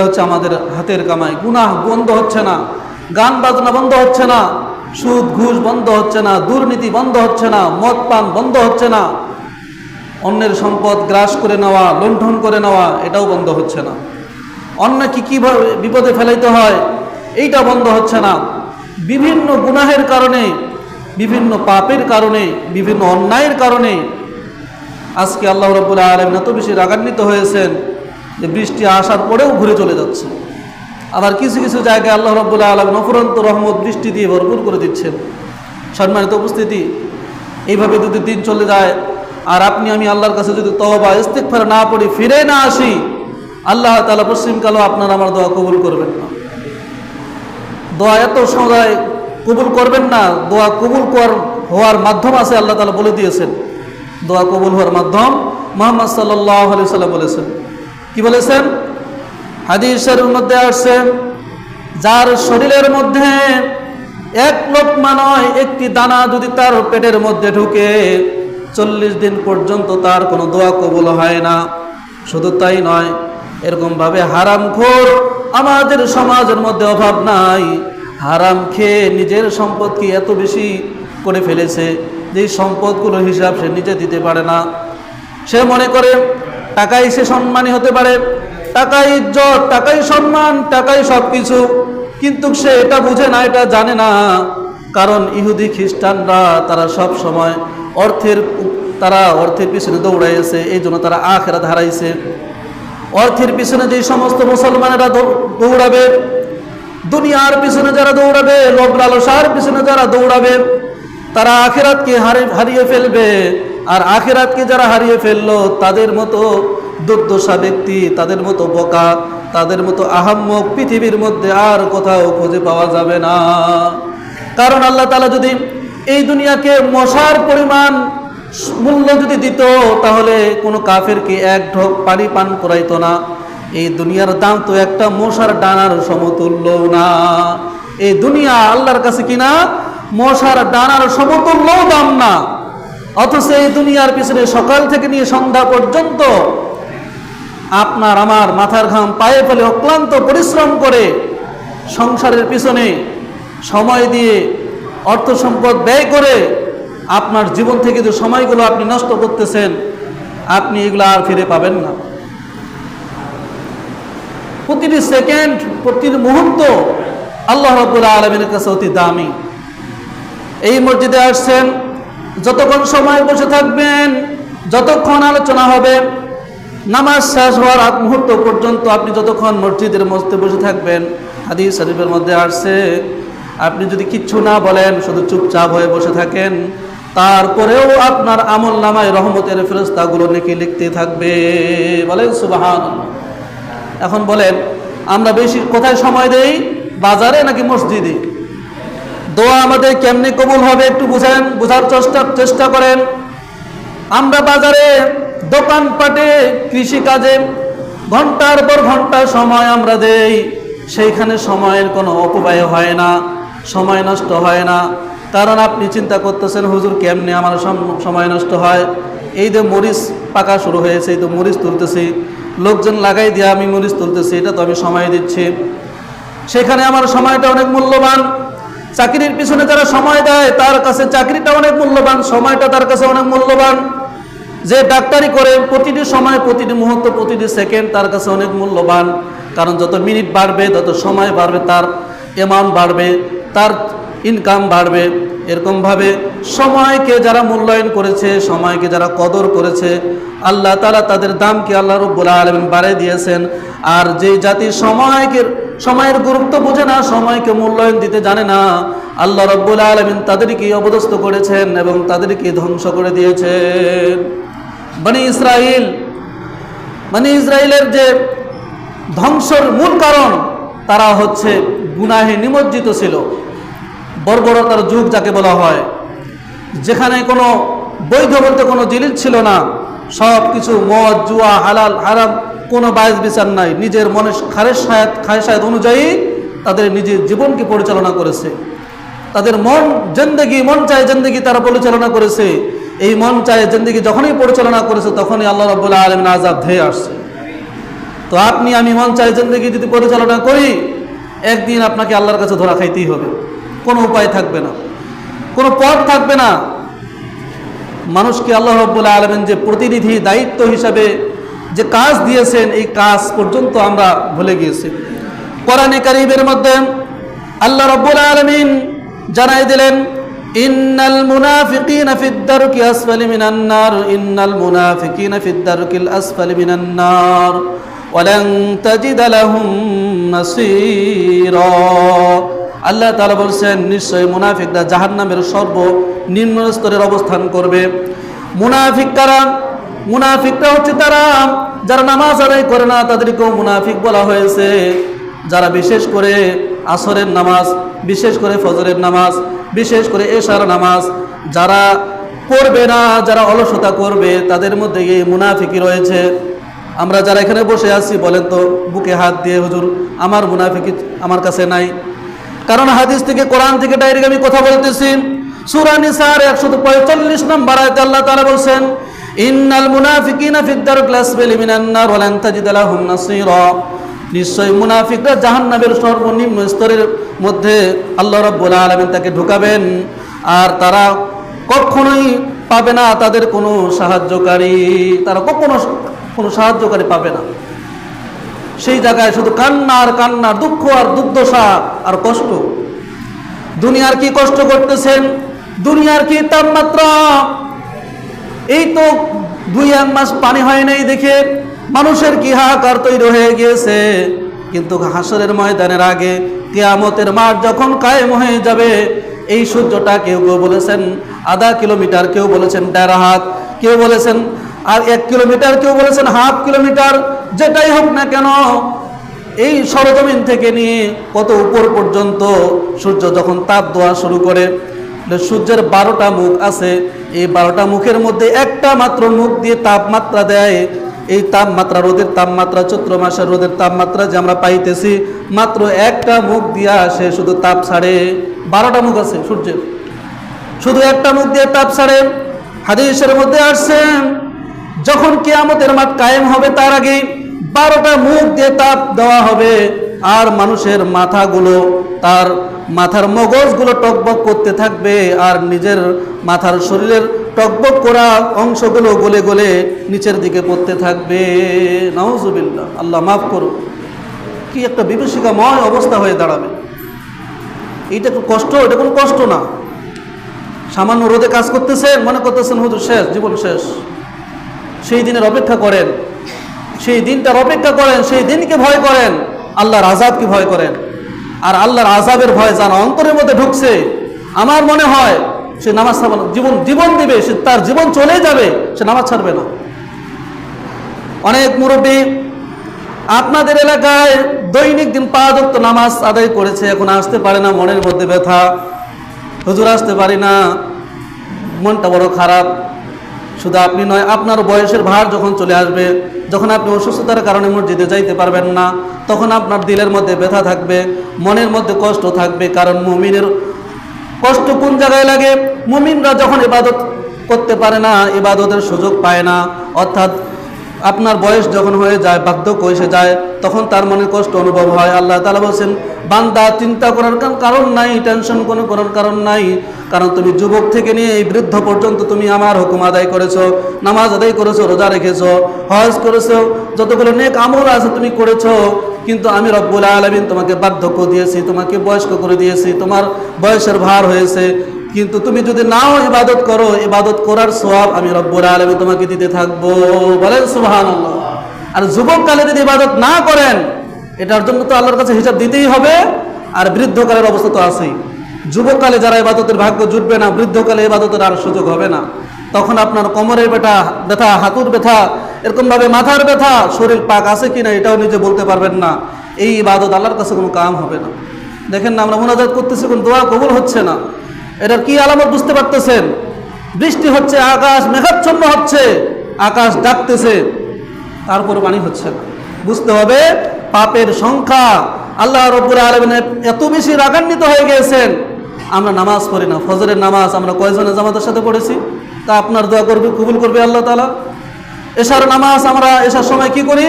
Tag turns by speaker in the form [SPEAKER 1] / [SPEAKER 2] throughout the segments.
[SPEAKER 1] হচ্ছে আমাদের হাতের কামাই। গুনাহ বন্ধ হচ্ছে না, গান বাজনা বন্ধ হচ্ছে না, সুদ, ঘুষ বন্ধ হচ্ছে না, দুর্নীতি বন্ধ হচ্ছে না, মদ পান বন্ধ হচ্ছে না। অন্যের সম্পদ গ্রাস করে নেওয়া, লুণ্ঠন করে নেওয়া, এটাও বন্ধ হচ্ছে না। অন্যকে কীভাবে বিপদে ফেলাইতে হয়, এইটা বন্ধ হচ্ছে না। বিভিন্ন গুনাহের কারণে, বিভিন্ন পাপের কারণে, বিভিন্ন অন্যায়ের কারণে আজকে আল্লাহ রব্বুল আলম এত বেশি রাগান্বিত হয়েছেন। যে বৃষ্টি আসার পরেও ঘুরে চলে যাচ্ছে। আবার কিছু কিছু জায়গায় আল্লাহ রব্বুল আলম নফরন্ত রহমত বৃষ্টি দিয়ে ভরপুর করে দিচ্ছেন। সম্মানিত উপস্থিতি, এইভাবে যদি দিন চলে যায়, আর আপনি, আমি আল্লাহর কাছে যদি তহবা ইস্তেকফার না পড়ি, ফিরে না আসি, আল্লাহ তালা পশ্চিমকালও আপনার আমার দোয়া কবুল করবেন না। দোয়া এত সদায় কবুল করবেন না, দোয়া কবুল কর, হওয়ার মাধ্যম আছে আল্লাহ তালা বলে দিয়েছেন। দোয়া কবুল হওয়ার মাধ্যম মোহাম্মদ সাল্লাহ আলি সাল্লাম বলেছেন। কি বলেছেন? হাদিসের মধ্যে আসছে, যার শরীরের মধ্যে এক লোকমা নয়, একটি দানা যদি তার পেটের মধ্যে ঢুকে, চল্লিশ দিন পর্যন্ত তার কোনো দোয়া কবুল হয় না। শুধু তাই নয়, এরকমভাবে হারাম খোর আমাদের সমাজের মধ্যে অভাব নাই। হারাম খেয়ে নিজের সম্পদকে এত বেশি করে ফেলেছে? যে সম্পদগুলো হিসাব সে নিজে দিতে পারে না। সে মনে করে টাকাই সে সম্মানী হতে পারে, টাকাই ইজ্জত, টাকাই সম্মান, টাকাই সব কিছু কিন্তু সে এটা বুঝে না, এটা জানে না। কারণ ইহুদি খ্রিস্টানরা, তারা সব সময় অর্থের তারা অর্থের পিছনে দৌড়াইছে এই জন্য তারা আখেরাত হারাইছে। অর্থের পিছনে যে সমস্ত মুসলমানেরা দৌড়াবে, দুনিয়ার পিছনে যারা দৌড়াবে, লোভ লালসার পিছনে যারা দৌড়াবে, তারা আখেরাতকে হারি হারিয়ে ফেলবে। আর আখেরাতকে যারা হারিয়ে ফেলল, তাদের মতো দুর্দশা ব্যক্তি, তাদের মতো বোকা, তাদের মতো আহাম্মক পৃথিবীর মধ্যে আর কোথাও খুঁজে পাওয়া যাবে না। কারণ আল্লাহ তালা যদি এই দুনিয়াকে মশার পরিমাণ মূল্য যদি দিত, তাহলে কোনো কাফেরকে এক ঢোক পানি পান করাইতো না। এই দুনিয়ার দাম তো একটা মশার ডানার সমতুল্য না। এই দুনিয়া আল্লাহর কাছে কিনা মশার ডানার সমতুল্য দাম না। অথচ এই দুনিয়ার পিছনে সকাল থেকে নিয়ে সন্ধ্যা পর্যন্ত আপনার আমার মাথার ঘাম পায়ে ফেলে অক্লান্ত পরিশ্রম করে সংসারের পিছনে সময় দিয়ে অর্থ সম্পদ ব্যয় করে আপনার জীবন থেকে যে সময়গুলো আপনি নষ্ট করতেছেন, আপনি এগুলো আর ফিরে পাবেন না। প্রতিটি সেকেন্ড, প্রতিটি মুহূর্ত আল্লাহ রবুল্লা আলমের কাছে অতি দামি। এই মসজিদে আসছেন যতক্ষণ সময় বসে থাকবেন, যতক্ষণ আলোচনা হবে, নামাজ শেষ হওয়ার আগ মুহূর্ত পর্যন্ত আপনি যতক্ষণ মসজিদের মধ্যে বসে থাকবেন, হাদিস শরীফের মধ্যে আসছে, আপনি যদি কিচ্ছু না বলেন, শুধু চুপচাপ হয়ে বসে থাকেন, তারপরেও আপনার আমল নামায় রহমতের ফেরস্তাগুলো নাকি লিখতে থাকবে। বলেন সুবাহান এখন বলেন, আমরা বেশি কোথায় সময় দেই? বাজারে নাকি মসজিদে? দোয়া আমাদের কেমনে কবুল হবে একটু বুঝেন, বোঝার চেষ্টা চেষ্টা করেন। আমরা বাজারে দোকানপাটে কৃষিকাজে ঘণ্টার পর ঘণ্টা সময় আমরা দেই, সেইখানে সময়ের কোনো অপব্যয় হয় না, সময় নষ্ট হয় না। কারণ আপনি চিন্তা করতেছেন, হুজুর, কেমনে আমার সময় নষ্ট হয়? এই যে মরিচ পাকা শুরু হয়েছে, এই তো মরিচ তুলতেছি, লোকজন লাগাই দিয়ে আমি মরিচ তুলতেছি, এটা তো আমি সময় দিচ্ছি। সেখানে আমার সময়টা অনেক মূল্যবান। চাকরির পিছনে যারা সময় দেয়, তার কাছে চাকরিটা অনেক মূল্যবান, সময়টা তার কাছে অনেক মূল্যবান। যে ডাক্তারি করে, প্রতিটি সময়, প্রতিটি মুহূর্ত, প্রতিটি সেকেন্ড তার কাছে অনেক মূল্যবান। কারণ যত মিনিট বাড়বে, তত সময় বাড়বে, তার অ্যামাউন্ট বাড়বে, তার ইনকাম বাড়বে। এরকমভাবে সময়কে যারা মূল্যায়ন করেছে, সময়কে যারা কদর করেছে, আল্লাহ তালা তাদের দামকে আল্লাহ রব্বুল আলমিন বাড়িয়ে দিয়েছেন। আর যে জাতি সময়কে সময়ের গুরুত্ব বোঝে না, সময়কে মূল্যায়ন দিতে জানে না। আল্লাহ রব্বুল আলমিন তাদেরকে অবদস্ত করেছেন এবং তাদেরকে ধ্বংস করে দিয়েছেন। মানে ইসরায়েল মানে ইসরায়েলের যে ধ্বংসর মূল কারণ, তারা হচ্ছে গুনাহে নিমজ্জিত ছিল। বর্বরতার যুগ যাকে বলা হয়। যেখানে কোনো বৈধ বলতে কোনো জিনিস ছিল না। সব কিছু মদ, জুয়া, হালাল, হারাম, কোনো বায়স বিচার নাই। নিজের মনের খারের সায়াত খায়সায়াত অনুযায়ী তাদের নিজের জীবনকে পরিচালনা করেছে। তাদের মন জেন্দেগি, মন চায় জেন্দেগি তারা পরিচালনা করেছে। এই মন চায় জেন্দেগি যখনই পরিচালনা করেছে, তখনই আল্লাহ রব্বুল্লাহ আলমিন আজাব ধেয়ে আসছে। তো আপনি, আমি মন চাই জিন্দগি যদি পরিচালনা করি, একদিন আপনাকে আল্লাহর কাছে ধরা খাইতেই হবে। কোনো উপায় থাকবে না। কোনো পথ থাকবে না। মানুষকে আল্লাহ রব্বুল আলমেন যে প্রতিনিধি, দায়িত্ব হিসাবে যে কাজ দিয়েছেন, এই কাজ পর্যন্ত আমরা ভুলে গিয়েছি। কোরআনে কারিমের মধ্যে আল্লাহ রব্বুল আলমিন জানাই দিলেন, ইন্নাল মুনাফিকিনা ফিদ দারকি আসফালি মিনান নার, ইন্নাল মুনাফিকিনা ফিদ দারকিল আসফালি মিনান নার, ওয়ালান তাজিদ লাহুম নাসীরা। আল্লাহ তালা বলছেন, নিশ্চয়ই মুনাফিকরা জাহান্নামের সর্ব নিম্ন স্তরের অবস্থান করবে। মুনাফিক কারা? মুনাফিকরা হচ্ছে তারা যারা নামাজ আদায় করে না, তাদেরকেও মুনাফিক বলা হয়েছে। যারা বিশেষ করে আসরের নামাজ, বিশেষ করে ফজরের নামাজ, বিশেষ করে এশার নামাজ, যারা করবে না, যারা অলসতা করবে, তাদের মধ্যে এই মুনাফিকি রয়েছে। আমরা যারা এখানে বসে আছি, বলেন তো, বুকে হাত দিয়ে, হুজুর, আমার মুনাফিকি আমার কাছে নাই। কারণ হাদিস থেকে, কোরআন থেকে ডাইরেক্ট আমি কথা বলতেছি। সূরা নিসার 145 নম্বর আয়াতে আল্লাহ তাআলা বলেন ইন্নাল মুনাফিকিনা ফিদ দারকিল আসফালি মিনান নার ওয়া লান তাজিদ লাহুম নাসীরা। নিশ্চয় মুনাফিকরা জাহান্নামের সর্বনিম্ন স্তরের মধ্যে আল্লাহ রাব্বুল আলামিন তাকে ঢুকাবেন। আর তারা কখনোই পাবে না তাদের কোনো সাহায্যকারী, তারা কখনো কোনো সাহায্যকারী পাবে না। সেই জায়গায় শুধু কান্না আর কান্নার দুঃখ আর দুর্দশা আর কষ্ট। দুনিয়ার কি কষ্ট করতেছেন? দুনিয়ার কি তাপমাত্রা? এই তো দুই এক মাস পানি হয় নাই দেখে মানুষের কি হাহাকার তৈরি হয়ে গিয়েছে। কিন্তু হাসরের ময়দানের আগে কেয়ামতের মাঠ যখন কায়েম হয়ে যাবে, এই সূর্যটা কেউ কেউ বলেছেন আধা কিলোমিটার, কেউ বলেছেন দেড় হাত, কেউ বলেছেন আর এক কিলোমিটার, কেউ বলেছেন হাফ কিলোমিটার। যেটাই হোক না কেন, এই সরজমিন থেকে নিয়ে কত উপর পর্যন্ত সূর্য যখন তাপ দেওয়া শুরু করে সূর্যের বারোটা মুখ আছে, এই বারোটা মুখের মধ্যে একটা মাত্র মুখ দিয়ে তাপমাত্রা দেয়। এই তাপমাত্রা, রোদের তাপমাত্রা, চৈত্র মাসের রোদের তাপমাত্রা যে আমরা পাইতেছি, মাত্র একটা মুখ দিয়া সে শুধু তাপ ছাড়ে। বারোটা মুখ আছে সূর্যের। শুধু একটা মুখ দিয়ে তাপ ছাড়ে। হাদিসের মধ্যে আসছেন যখন কেয়ামতের মাঠ কায়েম হবে তার আগে বারোটা মুখ দিয়ে তাপ দেওয়া হবে আর মানুষের মাথাগুলো, তার মাথার মগজগুলো টকবক করতে থাকবে আর নিজের মাথার শরীরের টকবক করা অংশগুলো গলে গলে নিচের দিকে পড়তে থাকবে। নাউজুবিল্লাহ, আল্লাহ মাফ করো কি একটা বিভীষিকাময় অবস্থা হয়ে দাঁড়াবে। এইটা কষ্ট, এটা কোনো কষ্ট না। সামান্য রোদে কাজ করতেছেন, মনে করতেছেন, হুজুর, শেষ, জীবন শেষ। সেই দিনের অপেক্ষা করেন। সেই দিনটার অপেক্ষা করেন, সেই দিনকে ভয় করেন, আল্লাহর আজাবকে ভয় করেন। আর আল্লাহর আজাবের ভয় যান অন্তরের মধ্যে ঢুকছে, আমার মনে হয় সে নামাজ ছাড়বে জীবন জীবন দিবে, সে তার জীবন চলে যাবে, সে নামাজ ছাড়বে না। অনেক মুরব্বী আপনাদের এলাকায় দৈনিক দিন পাঁচ নামাজ আদায় করেছে, এখন আসতে পারে না, মনের মধ্যে ব্যথা। হুজুর, আসতে পারি না, মনটা বড় খারাপ। শুধু আপনি নয়, আপনার বয়সের ভার যখন চলে আসবে, যখন আপনি অসুস্থতার কারণে মসজিদে যাইতে পারবেন না, তখন আপনার দিলের মধ্যে ব্যথা থাকবে, মনের মধ্যে কষ্ট থাকবে, কারণ মুমিনের কষ্ট কোন জায়গায় লাগে? মুমিনরা যখন ইবাদত করতে পারে না, ইবাদতের সুযোগ পায় না, অর্থাৎ আপনার বয়স যখন হয়ে যায়, বার্ধক্য এসে যায়, তখন তার মনে কষ্ট অনুভব হয়। আল্লাহ তালা বলছেন, বান্দা চিন্তা করার কারণ- নাই, টেনশন কোনো করার কারণ নাই। কারণ তুমি যুবক থেকে নিয়ে এই বৃদ্ধ পর্যন্ত তুমি আমার হুকুম আদায় করেছ, নামাজ আদায় করেছ, রোজা রেখেছো, হজ করেছ, যতগুলো নেক আমল আছে তুমি করেছ, কিন্তু আমি রব্বুল আলমিন তোমাকে বার্ধক্য দিয়েছি, তোমাকে বয়স্ক করে দিয়েছি, তোমার বয়সের ভার হয়েছে। কিন্তু তুমি যদি নাও ইবাদত করো, ইবাদত করার সওয়াব আমি রব্বুল আলমী তোমাকে দিতে থাকব। বলেন সুবহান আর যুবককালে যদি ইবাদত না করেন, এটার জন্য তো আল্লাহর কাছে হিসাব দিতেই হবে, আর বৃদ্ধকালের অবস্থা তো আছেই। যুবককালে যারা ইবাদতের ভাগ্য জুটবে না, বৃদ্ধকালে ইবাদতের আর সুযোগ হবে না। তখন আপনার কোমরের ব্যথা ব্যথা হাতুর ব্যথা, এরকমভাবে মাথার ব্যথা, শরীর পাক আছে কি না এটাও নিজে বলতে পারবেন না। এই ইবাদত আল্লাহর কাছে কোনো কাম হবে না। দেখেন না, আমরা মোনাজাত করতেছি, কোন দোয়া কবুল হচ্ছে না। এটার কি আলামত বুঝতে পারতেছেন? বৃষ্টি হচ্ছে, আকাশ মেঘাচ্ছন্ন হচ্ছে, আকাশ ডাকতেছে, তারপর পানি হচ্ছে না। বুঝতে হবে, পাপের সংখ্যা আল্লাহ রব্বুল আলমিন এত বেশি রাগান্বিত হয়ে গিয়েছেন। আমরা নামাজ পড়ি না, ফজরের নামাজ আমরা কয়জনের জামাতের সাথে পড়েছি? তা আপনার দোয়া করবে, কবুল করবে আল্লাহ তালা এশার নামাজ আমরা এশার সময় কি করি?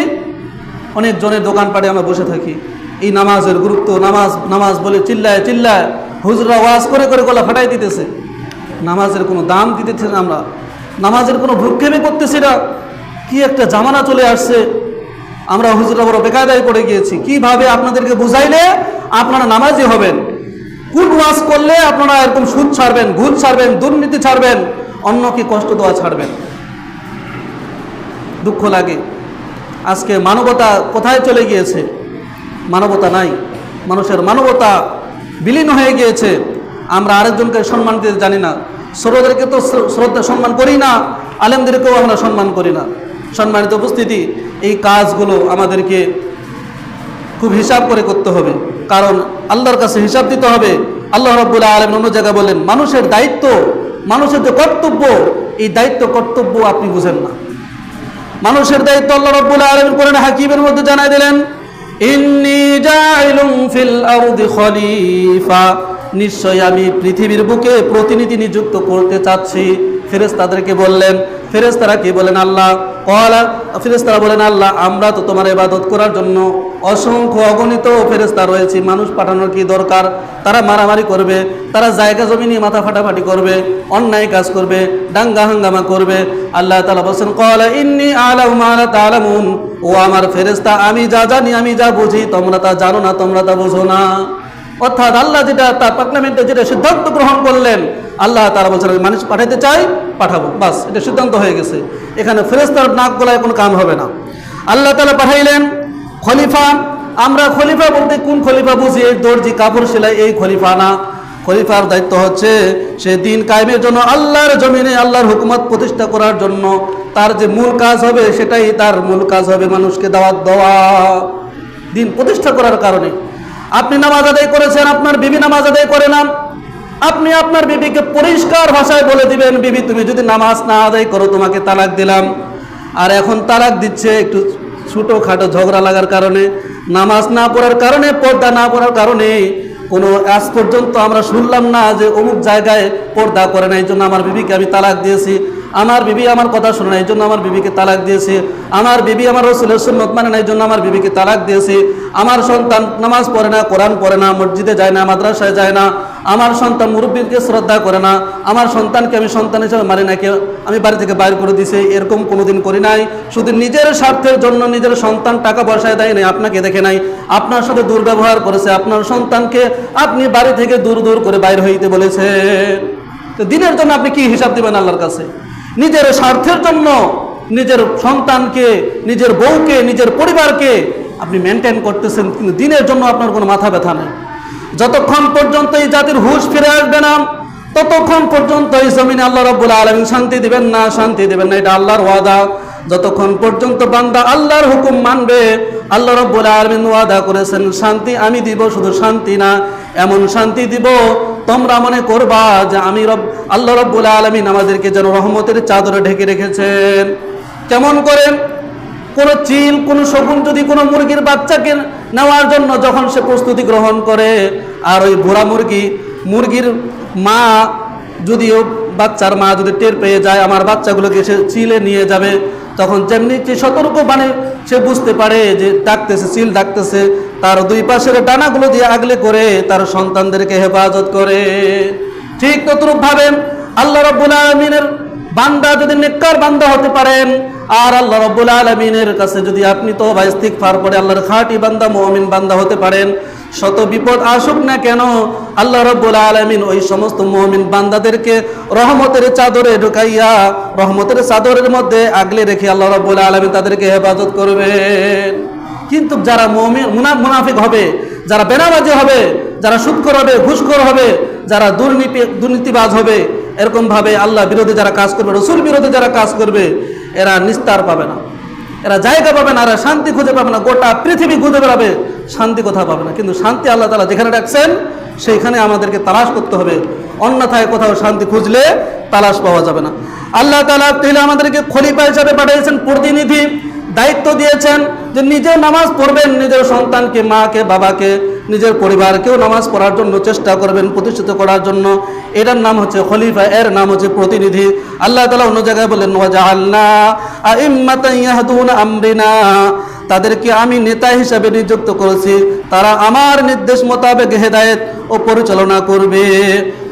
[SPEAKER 1] অনেক জনের দোকানপাটে আমরা বসে থাকি। এই নামাজের গুরুত্ব, নামাজ নামাজ বলে চিল্লায় চিল্লায়। হুজরা ওয়াজ করে করে গলা ফাটাই দিতেছে। নামাজের কোনো দাম দিতেছে না আমরা। নামাজের কোনো ভ্রুক্ষেপে করতেছি না। কি একটা জামানা চলে আসছে। আমরা হুজুরা বড় বেকায়দায় পড়ে গিয়েছি। কীভাবে আপনাদেরকে বুঝাইলে আপনারা নামাজি হবেন? কোন ওয়াজ করলে আপনারা এরকম সুদ ছাড়বেন, ঘুষ ছাড়বেন, দুর্নীতি ছাড়বেন অন্যকে কষ্ট দেওয়া ছাড়বেন? দুঃখ লাগে। আজকে মানবতা কোথায় চলে গিয়েছে? মানবতা নাই। মানুষের মানবতা বিলীন হয়ে গিয়েছে। আমরা আরেকজনকে সম্মান দিতে জানি না। ছোটদেরকে তো শ্র- শ্রদ্ধা সম্মান করি না, আলেমদেরকেও আমরা সম্মান করি না। সম্মানিত উপস্থিতি, এই কাজগুলো আমাদেরকে খুব হিসাব করে করতে হবে। কারণ আল্লাহর কাছে হিসাব দিতে হবে। আল্লাহ রব্বুল আলম অন্য জায়গায় বলেন, মানুষের দায়িত্ব, মানুষের যে কর্তব্য, এই দায়িত্ব, কর্তব্য আপনি বুঝেন না। মানুষের দায়িত্ব আল্লাহ রব্বুল আলামিন কোরআন হাকিমের মধ্যে জানাই দিলেন ইন্নি জাইলুম ফিল আরদি খলিফা। নিশ্চয় আমি পৃথিবীর বুকে প্রতিনিধি নিযুক্ত করতে চাচ্ছি। ফেরেস্তাদেরকে বললেন ফেরেস্তারা কি বলেন আল্লাহ? কলা ফেরেশতারা বলেন, আল্লাহ, আমরা তো তোমার ইবাদত করার জন্য অসংখ্য অগণিত ফেরেস্তা রয়েছে। মানুষ পাঠানোর কি দরকার? তারা মারামারি করবে, তারা জায়গা জমি নিয়ে মাথা ফাটাফাটি করবে, অন্যায় কাজ করবে ডাঙ্গা হাঙ্গামা করবে। আল্লাহ তালা বলছেন কলা ইন্নি আলা তালামুন ও আমার ফেরেশতা, আমি যা জানি, আমি যা বুঝি, তোমরা তা জানো না, তোমরা তা বুঝো না। অর্থাৎ আল্লাহ যেটা, তার পার্লামেন্টে যেটা সিদ্ধান্ত গ্রহণ করলেন, আল্লাহ তারা বলছেন মানুষ পাঠাতে চাই, পাঠাবো। বাস, এটা সিদ্ধান্ত হয়ে গেছে। এখানে ফেরেস্তার নাক গলায় কোনো কাম হবে না। আল্লাহ তালা পাঠাইলেন খলিফা, আমরা খলিফা বলতে কোন খলিফা বুঝি? এই দর্জি কাপড় সেলাই এই খলিফা না। খলিফার দায়িত্ব হচ্ছে সে দিন কায়েমের জন্য আল্লাহর জমিনে আল্লাহর হুকুমত প্রতিষ্ঠা করার জন্য। তার যে মূল কাজ হবে সেটাই তার মূল কাজ হবে মানুষকে দাওয়াত দেওয়া। দিন প্রতিষ্ঠা করার কারণে। আপনি নামাজ আদায় করেছেন, আপনার বিবি নামাজ আদায় করে না। আপনি আপনার বিবিকে পরিষ্কার ভাষায় বলে দিবেন, বিবি, তুমি যদি নামাজ না আদায় করো, তোমাকে তালাক দিলাম। আর এখন তালাক দিচ্ছে, একটু ছোটোখাটো ঝগড়া লাগার কারণে, নামাজ না পড়ার কারণে, পর্দা না পড়ার কারণে, কোনো আজ পর্যন্ত আমরা শুনলাম না যে অমুক জায়গায় পর্দা করে না। এই জন্য আমার বিবিকে আমি তালাক দিয়েছি। আমার বিবি আমার কথা শুনে না এই জন্য আমার বিবিকে তালাক দিয়েছে। আমার বিবি আমার রসুলের সুন্নত মানে না এই জন্য আমার বিবিকে তালাক দিয়েছে। আমার সন্তান নামাজ পড়ে না, কোরআন পড়ে না, মসজিদে যায় না, মাদ্রাসায় যায় না আমার সন্তান মুরব্বীকে শ্রদ্ধা করে না, আমার সন্তানকে আমি সন্তান হিসেবে মারি না, কেউ আমি বাড়ি থেকে বাইর করে দিছি এরকম কোনোদিন করি নাই। শুধু নিজের স্বার্থের জন্য নিজের সন্তান টাকা পয়সায় দেয় নাই, আপনাকে দেখে নাই। আপনার সাথে দুর্ব্যবহার করেছে, আপনার সন্তানকে আপনি বাড়ি থেকে দূর দূর করে বাইর হইতে বলেছে তো দিনের জন্য আপনি কি হিসাব দিবেন আল্লাহর কাছে? নিজের স্বার্থের জন্য নিজের সন্তানকে, নিজের বউকে, নিজের পরিবারকে আপনি মেনটেন করতেছেন, কিন্তু দিনের জন্য আপনার কোনো মাথা ব্যথা নেই। যতক্ষণ পর্যন্ত এই জাতির হুশ ফিরে আসবে না, ততক্ষণ পর্যন্ত এই জমিনে আল্লাহ রব্বুল আলমিন শান্তি দিবেন না, শান্তি দিবেন না, এটা আল্লাহর ওয়াদা। যতক্ষণ পর্যন্ত বান্দা আল্লাহর হুকুম মানবে, আল্লাহ রব্বুল আলমিন ওয়াদা করেছেন, শান্তি আমি দিব, শুধু শান্তি না, এমন শান্তি দিব, তোমরা মনে করবা যে আমি রব, আল্লাহ রব্বুল আলমিন আমাদেরকে যেন রহমতের চাদরে ঢেকে রেখেছেন। কেমন করেন কোনো চিল, কোনো শকুন যদি কোনো মুরগির বাচ্চাকে নেওয়ার জন্য যখন সে প্রস্তুতি গ্রহণ করে, আর ওই বুড়া মুরগি, মুরগির মা যদিও বাচ্চার মা যদি টের পেয়ে যায়, আমার বাচ্চাগুলোকে সে চিলে নিয়ে যাবে, তখন যেমনি সে সতর্ক মানে সে বুঝতে পারে যে ডাকতেছে, চিল ডাকতেছে, তার দুই পাশের ডানাগুলো দিয়ে আগলে করে তার সন্তানদেরকে হেফাজত করে। ঠিক ততরূপ ভাবেন আল্লাহ রব্বুল আলমিনের বান্দা যদি নেককার বান্দা হতে পারেন আর আল্লাহ রব্বুল আলমিনের কাছে যদি আপনি তো বা ইস্তিকফার করে আল্লাহর খাঁটি বান্দা, মমিন বান্দা হতে পারেন, শত বিপদ আসুক না কেন, আল্লাহ রব্বুল আলমিন ওই সমস্ত মমিন বান্দাদেরকে রহমতের চাদরে ঢুকাইয়া, রহমতের চাদরের মধ্যে আগলে রেখে আল্লাহ রব্বুল আলমিন তাদেরকে হেফাজত করবেন। কিন্তু যারা মমিন, মুনা- মুনাফিক হবে, যারা বেনাবাজি হবে, যারা সুৎখর হবে, ঘুষখোর হবে, যারা দুর্নীতি, দুর্নীতিবাজ হবে এরকম ভাবে আল্লাহ বিরোধী যারা কাজ করবে, রসুল বিরোধী যারা কাজ করবে, এরা নিস্তার পাবে না। এরা জায়গা পাবে না এরা শান্তি খুঁজে পাবে না। গোটা পৃথিবী খুঁজে বেড়াবে, শান্তি কোথাও পাবে না। কিন্তু শান্তি আল্লাহ তালা যেখানে রাখছেন সেইখানে আমাদেরকে তালাশ করতে হবে। অন্যথায় কোথাও শান্তি খুঁজলে তালাশ পাওয়া যাবে না। আল্লাহ তালা তাহলে আমাদেরকে খলিফা হিসাবে পাঠিয়েছেন, প্রতিনিধি দায়িত্ব দিয়েছেন যে নিজে নামাজ পড়বেন, নিজের সন্তানকে, মাকে, বাবাকে নিজের পরিবারকেও নামাজ পড়ার জন্য চেষ্টা করবেন, প্রতিষ্ঠিত করার জন্য। এটার নাম হচ্ছে খলিফা, এর নাম হচ্ছে প্রতিনিধি। আল্লাহ তালা অন্য জায়গায় ইয়াহদুনা আমরিনা। তাদেরকে আমি নেতা হিসাবে নিযুক্ত করেছি। তারা আমার নির্দেশ মোতাবেক হেদায়েত ও পরিচালনা করবে।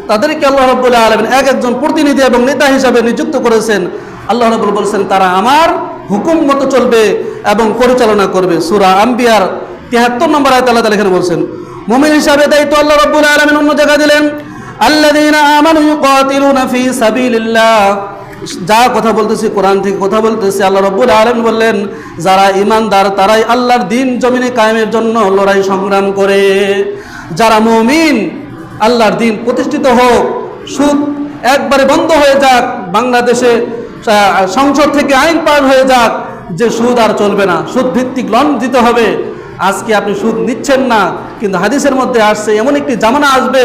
[SPEAKER 1] তাদেরকে আল্লাহ রব্বুল আলমিন এক একজন প্রতিনিধি এবং নেতা হিসাবে নিযুক্ত করেছেন। আল্লাহ রব্বুল বলছেন, তারা আমার হুকুম মতো চলবে এবং পরিচালনা করবে। সুরা আম্বিয়ার তিয়াত্তর নম্বর আয়ত আল্লাহ তাআলা এখানে বলছেন, মুমিন হিসাবে দায়িত্ব আল্লাহ রব্বুল আলমিন অন্য জায়গা দিলেন। আল্লাযীনা আমানু ইউকাতিলুনা ফি সাবিলিল্লাহ। যা কথা বলতেছি, কোরআন থেকে কথা বলতেছি, আল্লাহ রব্বুল আলম বললেন, যারা ইমানদার তারাই আল্লাহর দিন জমিনে কায়েমের জন্য লড়াই সংগ্রাম করে। যারা মুমিন, আল্লাহর দিন প্রতিষ্ঠিত হোক, সুদ একবারে বন্ধ হয়ে যাক, বাংলাদেশে সংসদ থেকে আইন পার হয়ে যাক, যে সুদ আর চলবে না। সুদ ভিত্তিক লোন দিতে হবে আজকে আপনি সুদ নিচ্ছেন না, কিন্তু হাদিসের মধ্যে আসছে, এমন একটি জামানা আসবে,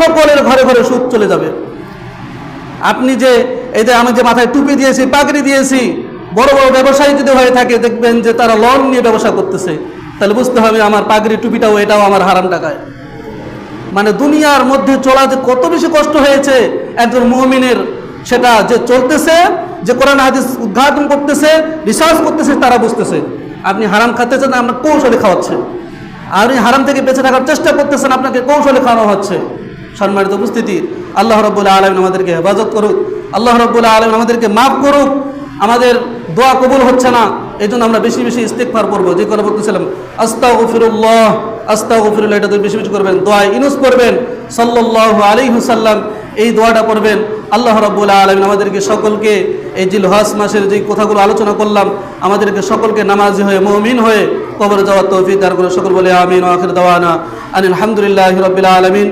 [SPEAKER 1] সকলের ঘরে ঘরে সুদ চলে যাবে। আপনি যে, এই যে আমি যে মাথায় টুপি দিয়েছি, পাগড়ি দিয়েছি, বড় বড় ব্যবসায়ী যদি হয়ে থাকে, দেখবেন যে তারা লোন নিয়ে ব্যবসা করতেছে। তাহলে বুঝতে হবে আমার পাগড়ি টুপিটাও এটাও আমার হারাম টাকায়। মানে দুনিয়ার মধ্যে চলা যে কত বেশি কষ্ট হয়েছে, একজন মুমিনের, সেটা যে চলতেছে, যে কোরআন হাদিস উদ্ঘাটন করতেছে, রিসার্চ করতেছে, তারা বুঝতেছে। আপনি হারাম খাচ্ছেন না আপনার কৌশলে খাওয়াচ্ছে আপনি হারাম থেকে বেঁচে থাকার চেষ্টা করতেছেন, আপনাকে কৌশলে খাওয়ানো হচ্ছে। সম্মানিত উপস্থিতি, আল্লাহ রব্বুল্লাহ আলমিন আমাদেরকে হেফাজত করুক। আল্লাহ রব্বুল্লাহ আলমিন আমাদেরকে মাফ করুক। আমাদের দোয়া কবুল হচ্ছে না এই জন্য আমরা বেশি বেশি ইস্তেকফার করব যে কথা বলতেছিলাম আস্তা গফিরুল্লাহ আস্তা গফিরুল্লাহ এটা বেশি বেশি করবেন, দোয়া ইনুস করবেন সাল্লাহ আলী হুসাল্লাম এই দোয়াটা পড়বেন আল্লাহ রব্বুল আলমিন আমাদেরকে সকলকে এই জিল হাস মাসের যে কথাগুলো আলোচনা করলাম, আমাদেরকে সকলকে নামাজি হয়ে মহমিন হয়ে কবর যাওয়ার তৌফিক দার করে সকল বলে আমিন আখের দাওয়ানা। আনিল আলহামদুলিল্লাহ রবিল আলমিন।